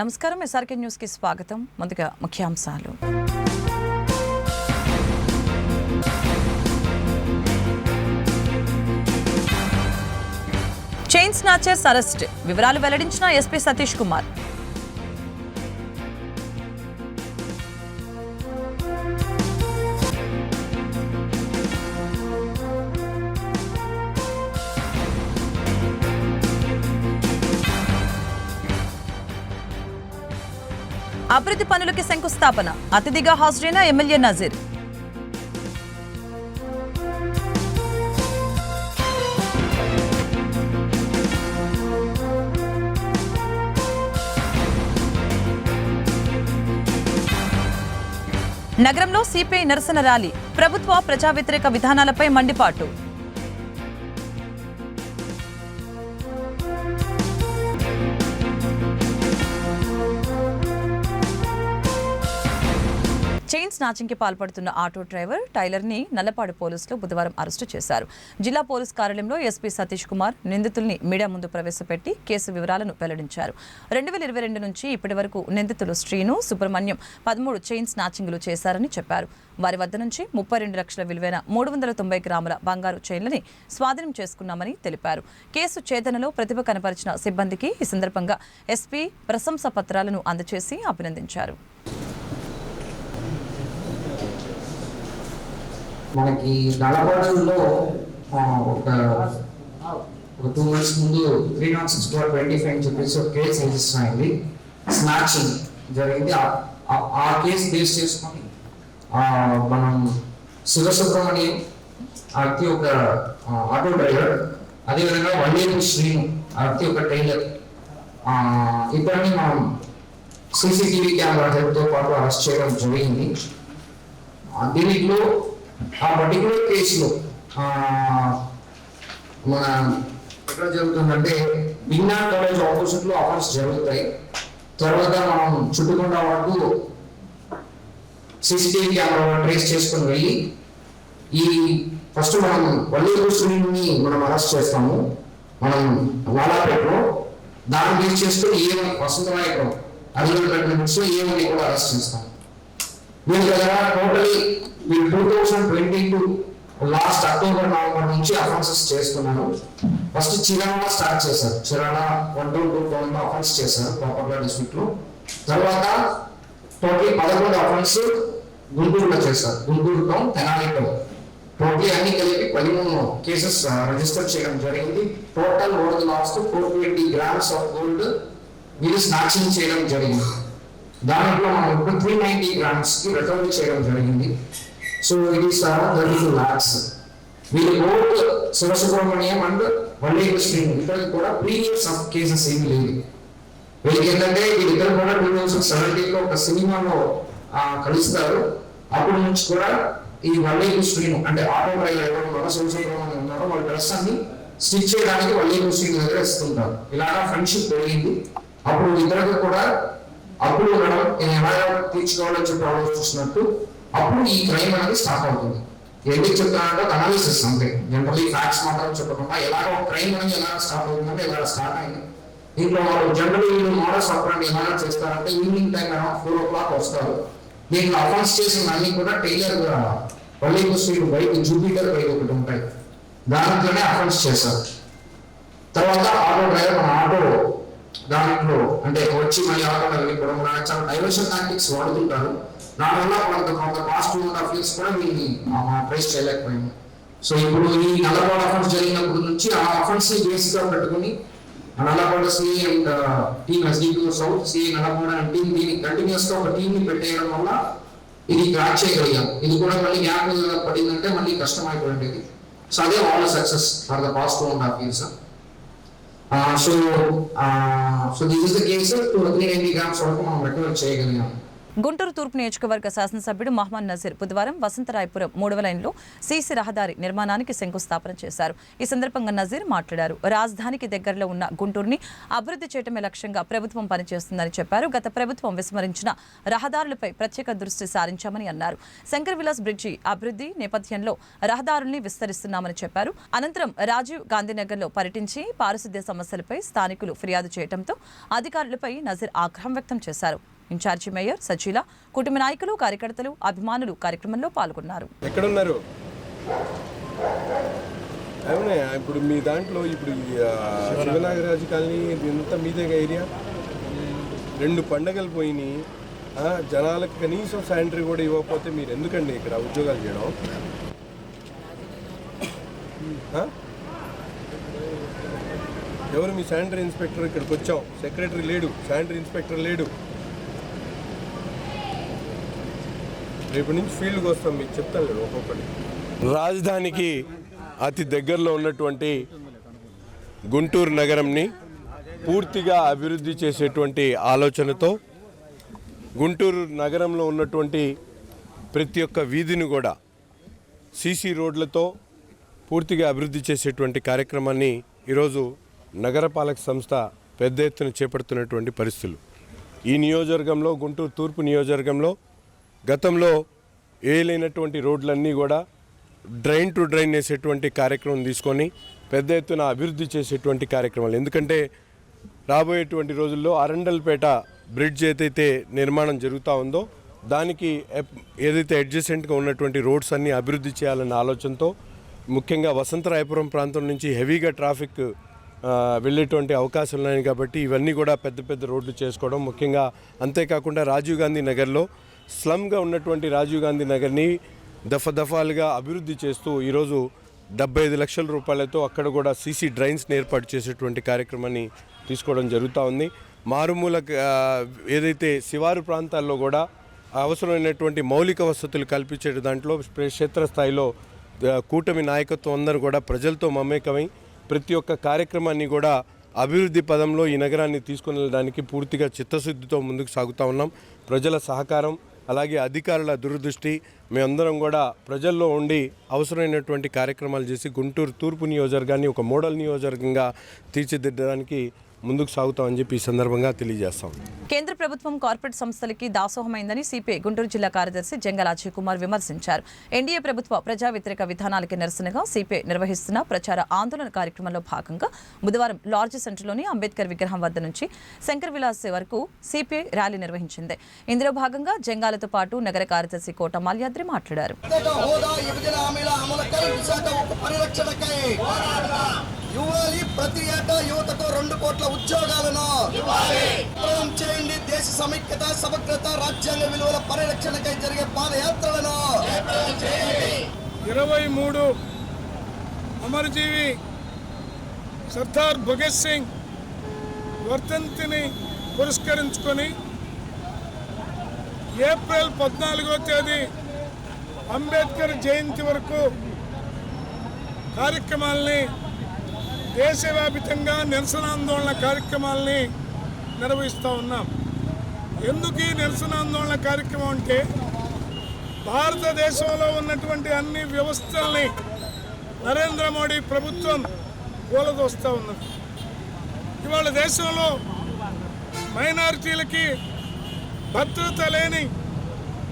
నమస్కారం ఎస్ఆర్కే న్యూస్కి స్వాగతం. ముందుగా ముఖ్యాంశాలు. Chain snatchers arrest. వివరాలు వెల్లడించిన ఎస్పీ సతీష్ కుమార్. అభివృద్ధి పనులకి శంకుస్థాపన. అతిథిగా హాజరైన ఎమ్మెల్యే నజీర్. నగరంలో సిపిఐ నిరసన ర్యాలీ. ప్రభుత్వ ప్రజా వ్యతిరేక విధానాలపై మండిపాటు. చైన్ స్నాచింగ్కి పాల్పడుతున్న ఆటో డ్రైవర్ టైలర్ని నల్లపాడు పోలీసులు బుధవారం అరెస్టు చేశారు. జిల్లా పోలీస్ కార్యాలయంలో ఎస్పీ సతీష్ కుమార్ నిందితుల్ని మీడియా ముందు ప్రవేశపెట్టి కేసు వివరాలను వెల్లడించారు. రెండు వేల ఇరవై రెండు నుంచి ఇప్పటి వరకు నిందితులు శ్రీను సుబ్రహ్మణ్యం పదమూడు చైన్ స్నాచింగ్లు చేశారని చెప్పారు. వారి వద్ద నుంచి ముప్పై రెండు లక్షల విలువైన మూడు వందల తొంభై గ్రాముల బంగారు చైన్లని స్వాధీనం చేసుకున్నామని తెలిపారు. కేసు ఛేదనలో ప్రతిభ కనపరిచిన సిబ్బందికి ఈ సందర్భంగా ఎస్పీ ప్రశంసా పత్రాలను అందజేసి అభినందించారు. మనకి నల్లపాడులో ఒక ఒక టూ మంత్స్ ముందు three nought six two twenty five అని చెప్పేసి ఒక కేసు రిజిస్టర్ అయింది స్నాచింగ్ జరిగింది. ఆ- ఆ- కేసు బేస్ చేసుకొని మనం శివసుబ్రహ్మణ్యం ఆ ఒక ఆటో డ్రైవర్ అదేవిధంగా వల్లేరు శ్రీను ఆ ఒక టైలర్. ఇద్దరిని మనం సీసీటీవీ కెమెరా హెల్ప్తో పాటు అరెస్ట్ చేయడం జరిగింది. దీనిలో ఆ పర్టికులర్ కేసులో మన ఎక్కడ జరుగుతుందంటే విన్నా కాలేజ్ ఆపోజిట్లో అఫెన్స్ జరుగుతాయి. తర్వాత మనం చుట్టుకొండ వరకు సీసీటీవీ కెమెరా ట్రేస్ చేసుకొని వెళ్ళి ఈ ఫస్ట్ మనం వల్లూరు స్టూడెంట్ని మనం అరెస్ట్ చేస్తాము. మనం వాలాపేటలో దాన్ని బేస్ చేసుకుని ఏ వసంత నాయకుడు అర్జున్ నుంచి ఏమని కూడా అరెస్ట్ చేస్తాం వీళ్ళ దగ్గర టోటలీ వీళ్ళు two thousand twenty two last October November నుంచి అఫెన్సెస్ చేస్తున్నారు. ఫస్ట్ చిరానా స్టార్ట్ చేశారు. చిరానా one two two thousand offence చేశారు ప్రాపర్గా డిస్ట్రిక్ట్లో. తర్వాత టోటల్ పదకొండు అఫెన్స్ గుంటూరులో చేశారు. Guntur town Tenali town total అన్ని కలిపి పదిమూడు కేసెస్ రిజిస్టర్ చేయడం జరిగింది. Total over last four twenty grams of gold వీళ్ళు స్నాచింగ్ చేయడం జరిగింది. దాంట్లో మనం ఇప్పుడు త్రీ నైన్టీ గ్రామ్స్కి రికవరీ చేయడం జరిగింది. సో ఇది అరౌండ్ థర్టీ టూ ల్యాక్స్ వీళ్ళు బోత్ శివసుబ్రహ్మణ్యం అండ్ వల్లి శ్రీను ఇద్దరికి కూడా ప్రీవియస్ ఆఫ్ కేసెస్ ఏమి లేదు వీళ్ళకి ఏంటంటే వీళ్ళిద్దరు కూడా టూ థౌసండ్ సెవెంటీన్ ఒక సినిమాలో కలుస్తారు. అప్పటి నుంచి కూడా ఈ వల్లేరు శ్రీను అంటే ఆటో డ్రైవర్ ఎవరు ఉన్నారో శివసుబ్రహ్మణ్యం ఉన్నారో వాళ్ళ డ్రెస్ అన్ని స్టిచ్ చేయడానికి వల్లేరు శ్రీను దగ్గర ఇస్తుంటారు ఇలాగా ఫ్రెండ్షిప్ పెరిగింది. అప్పుడు ఇద్దరికి కూడా అప్పుడు మనం ఎలా తీర్చుకోవాలని చెప్పి ఆలోచిస్తున్నట్టు అప్పుడు ఈ క్రైమ్ అనేది స్టార్ట్ అవుతుంది. ఎందుకు చెప్తానంటే ఒక అనాలిసిస్ అంతే. జనరల్లీ ఫ్యాక్ట్స్ మాత్రం చెప్పకుండా ఎలాగ ఒక క్రైమ్ అనేది ఎలా స్టార్ట్ అవుతుందంటే ఎలా స్టార్ట్ అయింది. దీంట్లో వాళ్ళు జనరల్ వీళ్ళు మోడల్స్ ఆపరండి ఎలా చేస్తారంటే evening time around four o'clock వస్తారు. దీంట్లో అఫెన్స్ చేసిన అన్ని కూడా tailor Valli street bike Jupiter bike ఒకటి ఉంటాయి. దాంట్లోనే అఫెన్స్ చేశారు తర్వాత ఆటో డ్రైవర్ మన ఆటో దాంట్లో అంటే వచ్చి మళ్ళీ ఆటో వెళ్ళిపోవడం చాలా డైవర్షన్ టాక్టిక్స్ వాడుతుంటారు. దానివల్ల కొంత కొంత past two and half years కూడా వీళ్ళని ట్రేస్ చేయలేకపోయింది సో ఇప్పుడు ఈ నల్లగొండ అఫెన్స్ జరిగినప్పటి నుంచి ఆ అఫెన్స్ బేస్గా పెట్టుకుని ఆ Nalgonda CI and team SDP south CA Nalgonda and team దీన్ని కంటిన్యూస్గా ఒక టీమ్ని పెట్టేయడం వల్ల ఇది క్రాక్ చేయగలిగాం. ఇది కూడా మళ్ళీ గ్యాప్ పడిందంటే మళ్ళీ కష్టమైపోయింది. సో అదే all success for the past two and half years so so this is the case two three ninety grams వరకు మనం రికవర్ చేయగలిగాం. గుంటూరు తూర్పు నియోజకవర్గ శాసనసభ్యుడు మహమ్మద్ నజీర్ బుధవారం వసంతరాయపురం మూడవ లైన్లో సీసీ రహదారి నిర్మాణానికి శంకుస్థాపన చేశారు. ఈ సందర్భంగా నజీర్ మాట్లాడారు. రాజధానికి దగ్గరలో ఉన్న గుంటూరుని అభివృద్ధి చేయడమే లక్ష్యంగా ప్రభుత్వం పనిచేస్తుందని చెప్పారు. గత ప్రభుత్వం విస్మరించిన రహదారులపై ప్రత్యేక దృష్టి సారించామని అన్నారు. శంకర్ విలాస్ బ్రిడ్జి అభివృద్ధి నేపథ్యంలో రహదారుల్ని విస్తరిస్తున్నామని చెప్పారు. అనంతరం రాజీవ్ గాంధీనగర్లో పర్యటించి పారిశుద్ధ్య సమస్యలపై స్థానికులు ఫిర్యాదు చేయడంతో అధికారులపై నజీర్ ఆగ్రహం వ్యక్తం చేశారు. ఇన్ఛార్జి మేయర్ సచిల కుటుంబ నాయకులు కార్యకర్తలు అభిమానులు కార్యక్రమంలో పాల్గొన్నారు. ఎక్కడున్నారు? అవునా ఇప్పుడు మీ దాంట్లో ఇప్పుడు శివనాగరాజు కాలనీ ఇదంతా మీదే ఏరియా? రెండు పండగలు పోయినాయి. జనాలకు కనీసం శానిటరీ కూడా ఇవ్వకపోతే మీరు ఎందుకండి ఇక్కడ ఉద్యోగాలు చేయడం? ఎవరు మీ శానిటరీ ఇన్స్పెక్టర్ ఇక్కడికి వచ్చాం సెక్రటరీ లేడు శానిటరీ ఇన్స్పెక్టర్ లేడు. రేపు నుంచి ఫీల్డ్కి వస్తాం మీకు చెప్తాను లేదు ఒక్కొక్కటి. రాజధానికి అతి దగ్గరలో ఉన్నటువంటి గుంటూరు నగరంని పూర్తిగా అభివృద్ధి చేసేటువంటి ఆలోచనతో గుంటూరు నగరంలో ఉన్నటువంటి ప్రతి ఒక్క వీధిని కూడా సీసీ రోడ్లతో పూర్తిగా అభివృద్ధి చేసేటువంటి కార్యక్రమాన్ని ఈరోజు నగరపాలక సంస్థ పెద్ద ఎత్తున చేపడుతున్నటువంటి పరిస్థితులు. ఈ నియోజకవర్గంలో గుంటూరు తూర్పు నియోజకవర్గంలో గతంలో ఏలైనటువంటి రోడ్లన్నీ కూడా డ్రైన్ టు డ్రైన్ వేసేటువంటి కార్యక్రమం తీసుకొని పెద్ద ఎత్తున అభివృద్ధి చేసేటువంటి కార్యక్రమాలు. ఎందుకంటే రాబోయేటువంటి రోజుల్లో అరండల్పేట బ్రిడ్జ్ ఏదైతే నిర్మాణం జరుగుతూ ఉందో దానికి ఏదైతే అడ్జసెంట్గా ఉన్నటువంటి రోడ్స్ అన్నీ అభివృద్ధి చేయాలన్న ఆలోచనతో ముఖ్యంగా వసంతరాయపురం ప్రాంతం నుంచి హెవీగా ట్రాఫిక్ వెళ్ళేటువంటి అవకాశాలు ఉన్నాయి కాబట్టి ఇవన్నీ కూడా పెద్ద పెద్ద రోడ్లు చేసుకోవడం ముఖ్యంగా అంతేకాకుండా రాజీవ్ గాంధీ నగర్లో స్లమ్గా ఉన్నటువంటి రాజీవ్ గాంధీ నగర్ని దఫ దఫాలుగా అభివృద్ధి చేస్తూ ఈరోజు డెబ్బై ఐదు లక్షల రూపాయలతో అక్కడ కూడా సీసీ డ్రైన్స్ని ఏర్పాటు చేసేటువంటి కార్యక్రమాన్ని తీసుకోవడం జరుగుతూ ఉంది. మారుమూల ఏదైతే శివారు ప్రాంతాల్లో కూడా అవసరమైనటువంటి మౌలిక వసతులు కల్పించే దాంట్లో క్షేత్రస్థాయిలో కూటమి నాయకత్వం అందరూ కూడా ప్రజలతో మమేకమై ప్రతి ఒక్క కార్యక్రమాన్ని కూడా అభివృద్ధి పదంలో ఈ నగరాన్ని తీసుకుని వెళ్ళడానికి పూర్తిగా చిత్తశుద్ధితో ముందుకు సాగుతూ ఉన్నాం. ప్రజల సహకారం అలాగే అధికారుల దురదృష్టి మేమందరం కూడా ప్రజల్లో ఉండి అవసరమైనటువంటి కార్యక్రమాలు చేసి గుంటూరు తూర్పు నియోజకవర్గాన్ని ఒక మోడల్ నియోజకవర్గంగా తీర్చిదిద్దడానికి ముందుకు సాగుతామని చెప్పి ఈ సందర్భంగా తెలియజేస్తాం. కేంద్ర ప్రభుత్వం కార్పొరేట్ సంస్థలకి దాసోహమైందని సిపిఐ గుంటూరు జిల్లా కార్యదర్శి జంగల్ అజయ్ కుమార్ విమర్శించారు. ఎన్డీఏ ప్రభుత్వ ప్రజా వ్యతిరేక విధానాలకి నిరసనగా సిపిఐ నిర్వహిస్తున్న ప్రచార ఆందోళన కార్యక్రమంలో భాగంగా బుధవారం లార్జ్ సెంటర్లోని అంబేద్కర్ విగ్రహం వద్ద నుంచి శంకర్ విలాస్ వరకు సిపిఐ ర్యాలీ నిర్వహించింది. ఇందులో భాగంగా జంగాలతో పాటు నగర కార్యదర్శి కోట మాల్యాద్రి మాట్లాడారు. ఇవ్వాలి ప్రతి ఏటా యువతకు రెండు కోట్ల ఉద్యోగాలను. చేయండి. దేశ సమైక్యత సమగ్రత రాజ్యాంగ విలువల పరిరక్షణకై జరిగే పాదయాత్రలను. ఇరవై మూడు అమరజీవి సర్దార్ భగత్ సింగ్ వర్ధంతిని పురస్కరించుకొని ఏప్రిల్ పద్నాలుగో తేదీ అంబేద్కర్ జయంతి వరకు కార్యక్రమాల్ని దేశవ్యాప్తంగా నిరసన ఆందోళన కార్యక్రమాల్ని నిర్వహిస్తూ ఉన్నాం. ఎందుకు ఈ నిరసనాందోళన కార్యక్రమం అంటే భారతదేశంలో ఉన్నటువంటి అన్ని వ్యవస్థల్ని నరేంద్ర మోడీ ప్రభుత్వం కూలదోస్తూ ఉన్నది. ఇవాళ దేశంలో మైనారిటీలకి భద్రత లేని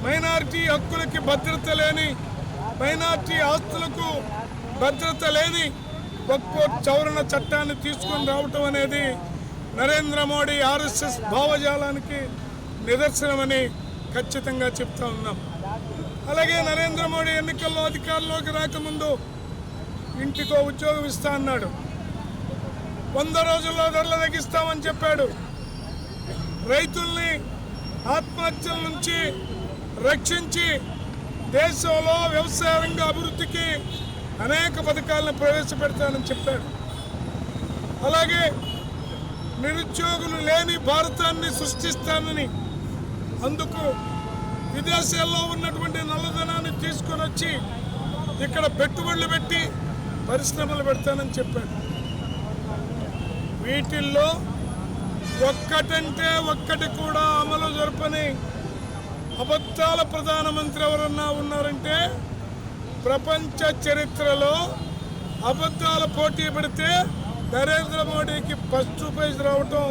మైనారిటీ హక్కులకి భద్రత లేని మైనారిటీ ఆస్తులకు భద్రత లేని ఒక్కో చౌరణ చట్టాన్ని తీసుకొని రావటం అనేది నరేంద్ర మోడీ ఆర్ఎస్ఎస్ భావజాలానికి నిదర్శనమని ఖచ్చితంగా చెప్తా ఉన్నాం. అలాగే నరేంద్ర మోడీ ఎన్నికల్లో అధికారంలోకి రాకముందు ఇంటికో ఉద్యోగం ఇస్తా అన్నాడు. వంద రోజుల్లో ధరలు తగ్గిస్తామని చెప్పాడు. రైతుల్ని ఆత్మహత్యల నుంచి రక్షించి దేశంలో వ్యవసాయ రంగ అభివృద్ధికి అనేక పథకాలను ప్రవేశపెడతానని చెప్పాడు. అలాగే నిరుద్యోగులు లేని భారతాన్ని సృష్టిస్తానని అందుకు విదేశాల్లో ఉన్నటువంటి నల్లధనాన్ని తీసుకొని వచ్చి ఇక్కడ పెట్టుబడులు పెట్టి పరిశ్రమలు పెడతానని చెప్పాడు. వీటిల్లో ఒక్కటంటే ఒక్కటి కూడా అమలు జరపని అబద్ధాల ప్రధానమంత్రి ఎవరన్నా ఉన్నారంటే ప్రపంచ చరిత్రలో అబద్ధాల పోటీ పెడితే నరేంద్ర మోడీకి ఫస్ట్ ప్రైజ్ రావటం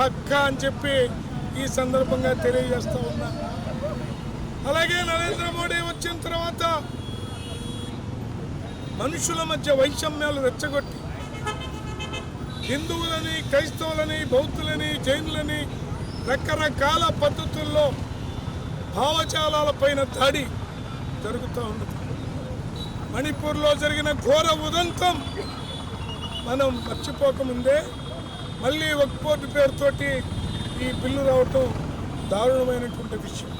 పక్కా అని చెప్పి ఈ సందర్భంగా తెలియజేస్తూ ఉన్నా. అలాగే నరేంద్ర మోడీ వచ్చిన తర్వాత మనుషుల మధ్య వైషమ్యాలు రెచ్చగొట్టి హిందువులని క్రైస్తవులని బౌద్ధులని జైనులని రకరకాల పద్ధతుల్లో భావజాలాలపైన దాడి జరుగుతూ ఉన్నది. మణిపూర్లో జరిగిన ఘోర ఉదంతం మనం మర్చిపోకముందే మళ్ళీ వక్పోర్టు పేరుతోటి ఈ బిల్లు రావటం దారుణమైనటువంటి విషయం.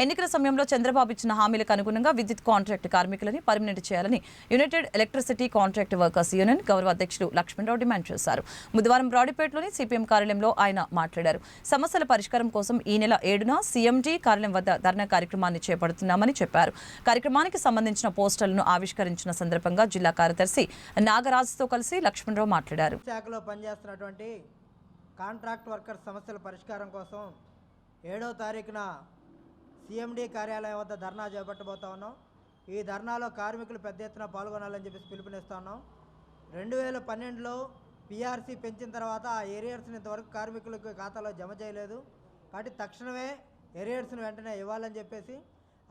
ఎన్నికల సమయంలో చంద్రబాబు ఇచ్చిన హామీలకు అనుగుణంగా విద్యుత్ కాంట్రాక్ట్ కార్మికులని పర్మినెంట్ చేయాలని united electricity contract workers union గౌరవ అధ్యక్షుడు లక్ష్మణరావు డిమాండ్ చేశారు. బుధవారం బ్రాడీపేటలోని సిపిఎం కార్యాలయంలో ఆయన మాట్లాడారు. సమస్యల పరిష్కారం కోసం ఈ నెల ఏడున సీఎండీ కార్యాలయం వద్ద ధర్నా కార్యక్రమాన్ని చేపడుతున్నామని చెప్పారు. కార్యక్రమానికి సంబంధించిన పోస్టర్లను ఆవిష్కరించిన సందర్భంగా జిల్లా కార్యదర్శి నాగరాజుతో కలిసి లక్ష్మణరావు మాట్లాడారు. శాఖలో పనిచేస్తున్నటువంటి కాంట్రాక్ట్ వర్కర్ సమస్యల పరిష్కారం కోసం ఏడో తారీఖున సీఎండీ కార్యాలయం వద్ద ధర్నా చేపట్టబోతా ఉన్నాం. ఈ ధర్నాలో కార్మికులు పెద్ద ఎత్తున పాల్గొనాలని చెప్పేసి పిలుపునిస్తా ఉన్నాం. రెండు వేల పన్నెండులో పిఆర్సీ పెంచిన తర్వాత ఆ ఏరియర్స్ని ఇంతవరకు కార్మికులకు ఖాతాలో జమ చేయలేదు. కాబట్టి తక్షణమే ఏరియర్స్ని వెంటనే ఇవ్వాలని చెప్పేసి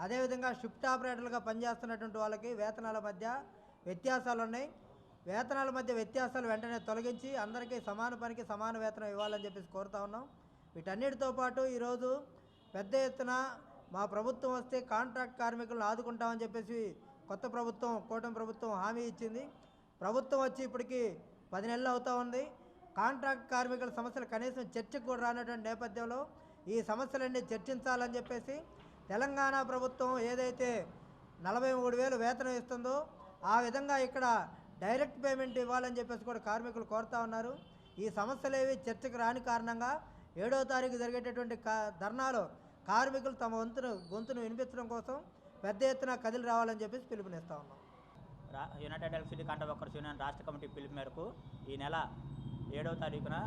అదేవిధంగా షిఫ్ట్ ఆపరేటర్లుగా పనిచేస్తున్నటువంటి వాళ్ళకి వేతనాల మధ్య వ్యత్యాసాలు ఉన్నాయి. వేతనాల మధ్య వ్యత్యాసాలు వెంటనే తొలగించి అందరికీ సమాన పనికి సమాన వేతనం ఇవ్వాలని చెప్పేసి కోరుతా ఉన్నాం. వీటన్నిటితో పాటు ఈరోజు పెద్ద ఎత్తున మా ప్రభుత్వం వస్తే కాంట్రాక్ట్ కార్మికులను ఆదుకుంటామని చెప్పేసి కొత్త ప్రభుత్వం కూటమి ప్రభుత్వం హామీ ఇచ్చింది. ప్రభుత్వం వచ్చి ఇప్పటికి పది నెలలు అవుతా ఉంది. కాంట్రాక్ట్ కార్మికుల సమస్యలు కనీసం చర్చకు కూడా రానటువంటి నేపథ్యంలో ఈ సమస్యలన్నీ చర్చించాలని చెప్పేసి తెలంగాణ ప్రభుత్వం ఏదైతే నలభై మూడు వేలు వేతనం ఇస్తుందో ఆ విధంగా ఇక్కడ డైరెక్ట్ పేమెంట్ ఇవ్వాలని చెప్పేసి కూడా కార్మికులు కోరుతా ఉన్నారు. ఈ సమస్యలేవి చర్చకు రాని కారణంగా ఏడో తారీఖు జరిగేటటువంటి కా ధర్నాలో కార్మికులు తమ వంతును గొంతును వినిపించడం కోసం పెద్ద ఎత్తున కదిలి రావాలని చెప్పేసి పిలుపునిస్తా ఉన్నాం. రా united electricity contract workers union రాష్ట్ర కమిటీ పిలుపు మేరకు ఈ నెల ఏడవ తారీఖున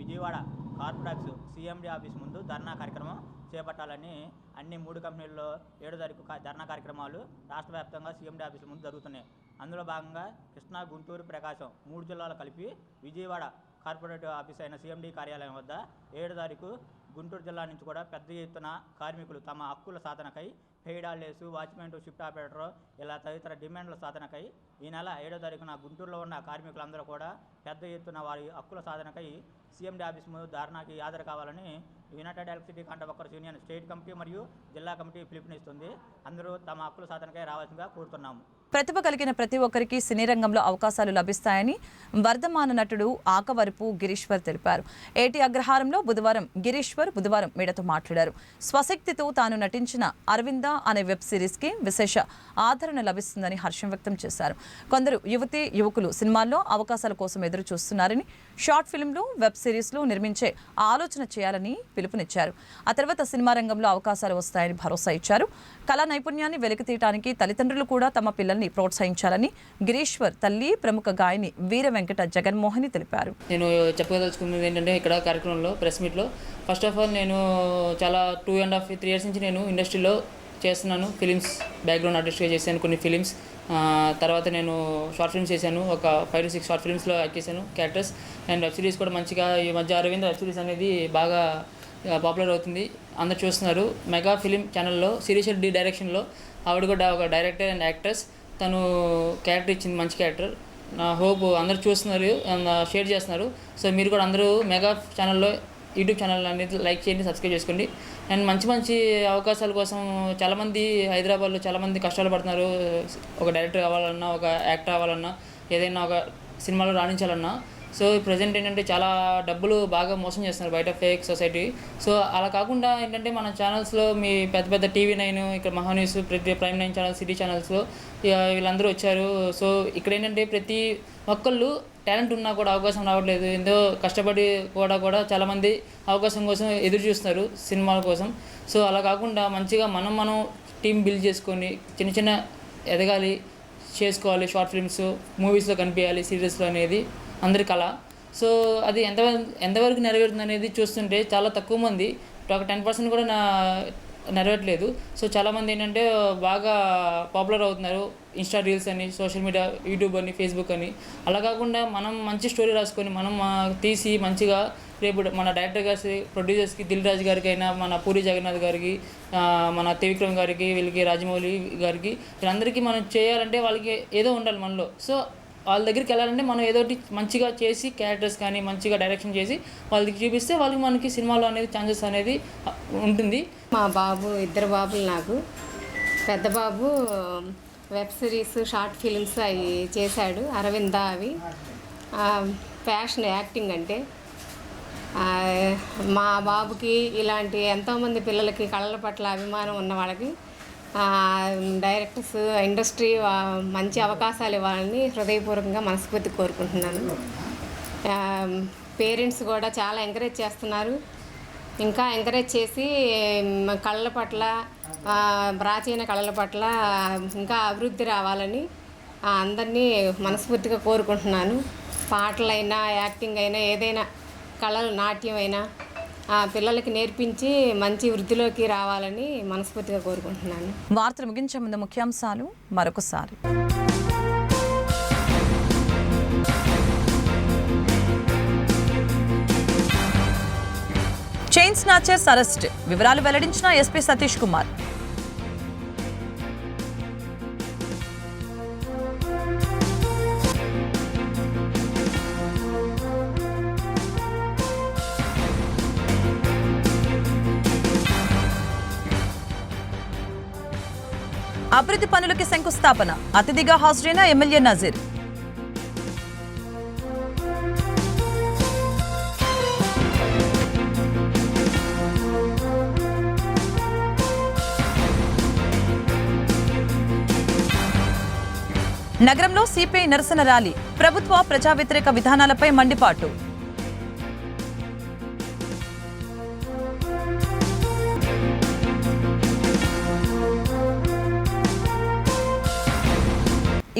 విజయవాడ కార్పొరేట్స్ సీఎండీ ఆఫీస్ ముందు ధర్నా కార్యక్రమం చేపట్టాలని అన్ని మూడు కంపెనీల్లో ఏడో తారీఖు ధర్నా కార్యక్రమాలు రాష్ట్ర వ్యాప్తంగా సీఎండీ ఆఫీస్ ముందు జరుగుతున్నాయి. అందులో భాగంగా కృష్ణా గుంటూరు ప్రకాశం మూడు జిల్లాలు కలిపి విజయవాడ కార్పొరేట్ ఆఫీస్ అయిన సీఎండీ కార్యాలయం వద్ద ఏడు తారీఖు గుంటూరు జిల్లా నుంచి కూడా పెద్ద ఎత్తున కార్మికులు తమ హక్కుల సాధనకై పెయిడాలేసు వాచ్మెన్ షిఫ్ట్ ఆపరేటర్ ఇలా తదితర డిమాండ్ల సాధనకై ఈ నెల ఏడో తారీఖున గుంటూరులో ఉన్న కార్మికులందరూ కూడా పెద్ద ఎత్తున వారి హక్కుల సాధనకై సీఎండీ ఆఫీస్ ముందు ధారణకి హాజరు కావాలని united electricity contract workers union state committee మరియు జిల్లా కమిటీ పిలుపునిస్తుంది. అందరూ తమ హక్కుల సాధనకై రావాల్సిందిగా కోరుతున్నాము. ప్రతిభ కలిగిన ప్రతి ఒక్కరికి సినీ రంగంలో అవకాశాలు లభిస్తాయని వర్ధమాన నటుడు ఆకవరపు గిరీశ్వర్ తెలిపారు. ఏటి అగ్రహారంలో బుధవారం గిరీశ్వర్ బుధవారం మీడతో మాట్లాడారు. స్వశక్తితో తాను నటించిన అరవింద అనే వెబ్ సిరీస్కి విశేష ఆదరణ లభిస్తుందని హర్షం వ్యక్తం చేశారు. కొందరు యువతి యువకులు సినిమాల్లో అవకాశాల కోసం ఎదురు చూస్తున్నారని షార్ట్ ఫిల్మ్లు వెబ్ సిరీస్లు నిర్మించే ఆలోచన చేయాలని పిలుపునిచ్చారు. ఆ తర్వాత సినిమా రంగంలో అవకాశాలు వస్తాయని భరోసా ఇచ్చారు. కళా నైపుణ్యాన్ని వెలికితీయడానికి తల్లిదండ్రులు కూడా తమ పిల్లలను ప్రోత్సహించాలని గిరీశ్వర్ తల్లి ప్రముఖ గాయని వీర వెంకట జగన్మోహని తెలిపారు. నేను చెప్పదలుచుకున్నది ఏంటంటే ఇక్కడ కార్యక్రమంలో ప్రెస్ మీట్లో. ఫస్ట్ ఆఫ్ ఆల్ నేను చాలా two and half three years నుంచి నేను ఇండస్ట్రీలో చేస్తున్నాను. ఫిలిమ్స్ బ్యాక్గ్రౌండ్ ఆర్టిస్ట్గా చేశాను కొన్ని ఫిలిమ్స్ తర్వాత నేను షార్ట్ ఫిల్మ్స్ చేశాను. ఒక ఫైవ్ టు సిక్స్ షార్ట్ ఫిల్మ్స్లో యాక్ట్ చేశాను క్యారెక్టర్స్ అండ్ వెబ్ సిరీస్ కూడా మంచిగా ఈ మధ్య అరవింద్ వెబ్ సిరీస్ అనేది బాగా పాపులర్ అవుతుంది. అందరు చూస్తున్నారు. మెగా ఫిలిం ఛానల్లో శిరీష్ రెడ్డి డైరెక్షన్లో ఆవిడ కూడా ఒక డైరెక్టర్ అండ్ యాక్ట్రెస్ తను క్యారెక్టర్ ఇచ్చింది మంచి క్యారెక్టర్. నా హోప్ అందరూ చూస్తున్నారు షేర్ చేస్తున్నారు. సో మీరు కూడా అందరూ మెగా ఛానల్లో యూట్యూబ్ ఛానల్ అనేది లైక్ చేయండి సబ్స్క్రైబ్ చేసుకోండి. అండ్ మంచి మంచి అవకాశాల కోసం చాలామంది హైదరాబాద్లో చాలామంది కష్టాలు పడుతున్నారు. ఒక డైరెక్టర్ అవ్వాలన్నా ఒక యాక్టర్ అవ్వాలన్నా ఏదైనా ఒక సినిమాలో రాణించాలన్నా. సో ప్రజెంట్ ఏంటంటే చాలా డబ్బులు బాగా మోసం చేస్తున్నారు బయట ఫేక్ సొసైటీ. సో అలా కాకుండా ఏంటంటే మన ఛానల్స్లో మీ పెద్ద పెద్ద టీవీ నైన్ ఇక్కడ మహా న్యూస్ ప్రతి ప్రైమ్ నైన్ ఛానల్ సిటీ ఛానల్స్లో ఇక వీళ్ళందరూ వచ్చారు. సో ఇక్కడ ఏంటంటే ప్రతి ఒక్కళ్ళు టాలెంట్ ఉన్నా కూడా అవకాశం రావట్లేదు. ఎంతో కష్టపడి కూడా కూడా చాలామంది అవకాశం కోసం ఎదురు చూస్తున్నారు సినిమాల కోసం. సో అలా కాకుండా మంచిగా మనం మనం టీం బిల్డ్ చేసుకొని చిన్న చిన్న ఎదగాలి చేసుకోవాలి. షార్ట్ ఫిల్మ్స్ మూవీస్లో కనిపించాలి సీరియల్స్లో అనేది. అందరి కళ. సో అది ఎంత ఎంతవరకు నెరవేరుతుంది అనేది చూస్తుంటే చాలా తక్కువ మంది ఒక టెన్ పర్సెంట్ కూడా నా నెరవేరట్లేదు. సో చాలామంది ఏంటంటే బాగా పాపులర్ అవుతున్నారు ఇన్స్టా రీల్స్ అని సోషల్ మీడియా యూట్యూబ్ అని ఫేస్బుక్ అని. అలా కాకుండా మనం మంచి స్టోరీ రాసుకొని మనం తీసి మంచిగా రేపు మన డైరెక్టర్ గారి ప్రొడ్యూసర్స్కి దిల్ రాజు గారికి అయినా మన పూరి జగన్నాథ్ గారికి మన త్రివిక్రమ్ గారికి వీళ్ళకి రాజమౌళి గారికి వీళ్ళందరికీ మనం చేయాలంటే వాళ్ళకి ఏదో ఉండాలి మనలో. సో వాళ్ళ దగ్గరికి వెళ్ళాలంటే మనం ఏదో ఒకటి మంచిగా చేసి క్యారెక్టర్స్ కానీ మంచిగా డైరెక్షన్ చేసి వాళ్ళకి చూపిస్తే వాళ్ళకి మనకి సినిమాలో అనేది ఛాన్సెస్ అనేది ఉంటుంది. మా బాబు ఇద్దరు బాబులు నాకు. పెద్ద బాబు వెబ్ సిరీస్ షార్ట్ ఫిల్మ్స్ అవి చేశాడు అరవింద అవి. ప్యాషన్ యాక్టింగ్ అంటే. మా బాబుకి ఇలాంటి ఎంతోమంది పిల్లలకి కళల పట్ల అభిమానం ఉన్న వాళ్ళకి డైరెక్టర్స్ ఇండస్ట్రీ మంచి అవకాశాలు ఇవ్వాలని హృదయపూర్వకంగా మనస్ఫూర్తి కోరుకుంటున్నాను. పేరెంట్స్ కూడా చాలా ఎంకరేజ్ చేస్తున్నారు. ఇంకా ఎంకరేజ్ చేసి కళల పట్ల ప్రాచీన కళల పట్ల ఇంకా అభివృద్ధి రావాలని అందరినీ మనస్ఫూర్తిగా కోరుకుంటున్నాను. పాటలైనా యాక్టింగ్ అయినా ఏదైనా కళలు నాట్యం అయినా పిల్లలకి నేర్పించి మంచి వృద్ధిలోకి రావాలని మనస్ఫూర్తిగా కోరుకుంటున్నాను. వార్తలు ముగించే ముందు ముఖ్యాంశాలు మరొకసారి. Chain snatchers arrest. వివరాలు వెల్లడించిన ఎస్పీ సతీష్ కుమార్. అభివృద్ధి పనులకి శంకుస్థాపన. అతిథిగా హాజరైన ఎమ్మెల్యే నజీర్. నగరంలో సిపిఐ నిరసన ర్యాలీ. ప్రభుత్వ ప్రజా వ్యతిరేక విధానాలపై మండిపాటు.